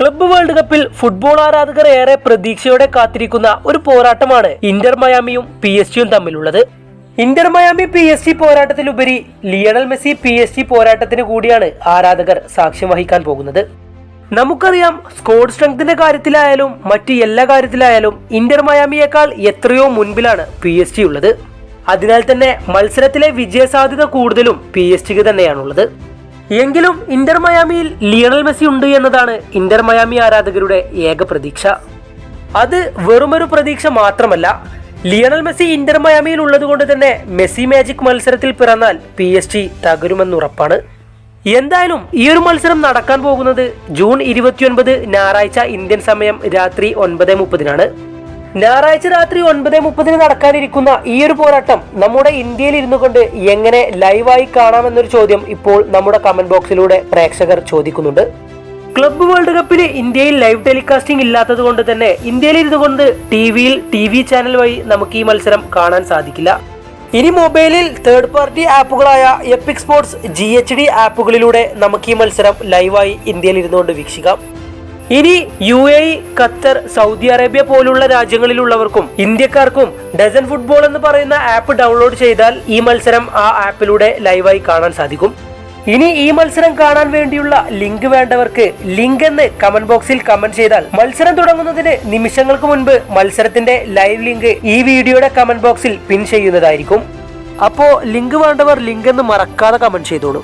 Club world കപ്പിൽ football ആരാധകർ ഏറെ പ്രതീക്ഷയോടെ കാത്തിരിക്കുന്ന ഒരു പോരാട്ടമാണ് ഇന്റർ മയാമിയും പി എസ് ജിയും തമ്മിലുള്ളത്. Inter Miami P S G പോരാട്ടത്തിലുപരി Lionel Messi P S G പോരാട്ടത്തിന് കൂടിയാണ് ആരാധകർ സാക്ഷ്യം വഹിക്കാൻ പോകുന്നത്. നമുക്കറിയാം സ്കോഡ് സ്ട്രെങ്ത്തിന്റെ കാര്യത്തിലായാലും മറ്റ് എല്ലാ കാര്യത്തിലായാലും ഇന്റർ മയാമിയേക്കാൾ എത്രയോ മുൻപിലാണ് പി എസ് ജി ഉള്ളത്. അതിനാൽ തന്നെ മത്സരത്തിലെ വിജയസാധ്യത കൂടുതലും പി എസ് ജിക്ക് തന്നെയാണുള്ളത്. എങ്കിലും ഇന്റർ മയാമിയിൽ ലിയണൽ മെസ്സി ഉണ്ട് എന്നതാണ് ഇന്റർ മയാമി ആരാധകരുടെ ഏക പ്രതീക്ഷ. അത് വെറുമൊരു പ്രതീക്ഷ മാത്രമല്ല ലിയണൽ മെസ്സി ഇന്റർ മയാമിയിൽ ഉള്ളതുകൊണ്ട് തന്നെ മെസ്സി മാജിക് മത്സരത്തിൽ പിറന്നാൽ പി എസ് ജി തകരുമെന്നുറപ്പാണ് എന്തായാലും ഈ ഒരു മത്സരം നടക്കാൻ പോകുന്നത് ജൂൺ ഇരുപത്തിയൊൻപത് ഞായറാഴ്ച ഇന്ത്യൻ സമയം രാത്രി ഒൻപത് മുപ്പതിനാണ്. ഞായറാഴ്ച രാത്രി ഒൻപത് മുപ്പതിന് നടക്കാനിരിക്കുന്ന ഈ ഒരു പോരാട്ടം നമ്മുടെ ഇന്ത്യയിൽ ഇരുന്നു കൊണ്ട് എങ്ങനെ ലൈവായി കാണാമെന്നൊരു ചോദ്യം ഇപ്പോൾ നമ്മുടെ കമന്റ് ബോക്സിലൂടെ പ്രേക്ഷകർ ചോദിക്കുന്നുണ്ട്. ക്ലബ്ബ് വേൾഡ് കപ്പിന് ഇന്ത്യയിൽ ലൈവ് ടെലികാസ്റ്റിംഗ് ഇല്ലാത്തത് കൊണ്ട് തന്നെ ഇന്ത്യയിൽ ഇരുന്നു കൊണ്ട് ടി വിയിൽ ടി വി ചാനൽ വഴി നമുക്ക് ഈ മത്സരം കാണാൻ സാധിക്കില്ല. ഇനി മൊബൈലിൽ തേർഡ് പാർട്ടി ആപ്പുകളായ എപ്പിക് സ്പോർട്സ് ജി ആപ്പുകളിലൂടെ നമുക്ക് ഈ മത്സരം ലൈവായി ഇന്ത്യയിൽ ഇരുന്നുകൊണ്ട് വീക്ഷിക്കാം. ഇനി U A Qatar Saudi Arabia പോലുള്ള രാജ്യങ്ങളിലുള്ളവർക്കും ഇന്ത്യക്കാർക്കും ഡസൻ ഫുട്ബോൾ എന്ന് പറയുന്ന ആപ്പ് ഡൗൺലോഡ് ചെയ്താൽ ഈ മത്സരം ആ ആപ്പിലൂടെ ലൈവായി കാണാൻ സാധിക്കും. ഇനി ഈ മത്സരം കാണാൻ വേണ്ടിയുള്ള ലിങ്ക് വേണ്ടവർക്ക് ലിങ്ക് എന്ന് കമന്റ് ബോക്സിൽ കമന്റ് ചെയ്താൽ മത്സരം തുടങ്ങുന്നതിന് നിമിഷങ്ങൾക്ക് മുൻപ് മത്സരത്തിന്റെ ലൈവ് ലിങ്ക് ഈ വീഡിയോയുടെ കമന്റ് ബോക്സിൽ പിൻ ചെയ്യുന്നതായിരിക്കും. അപ്പോ ലിങ്ക് വേണ്ടവർ ലിങ്ക് എന്ന് മറക്കാതെ കമന്റ് ചെയ്തോളൂ.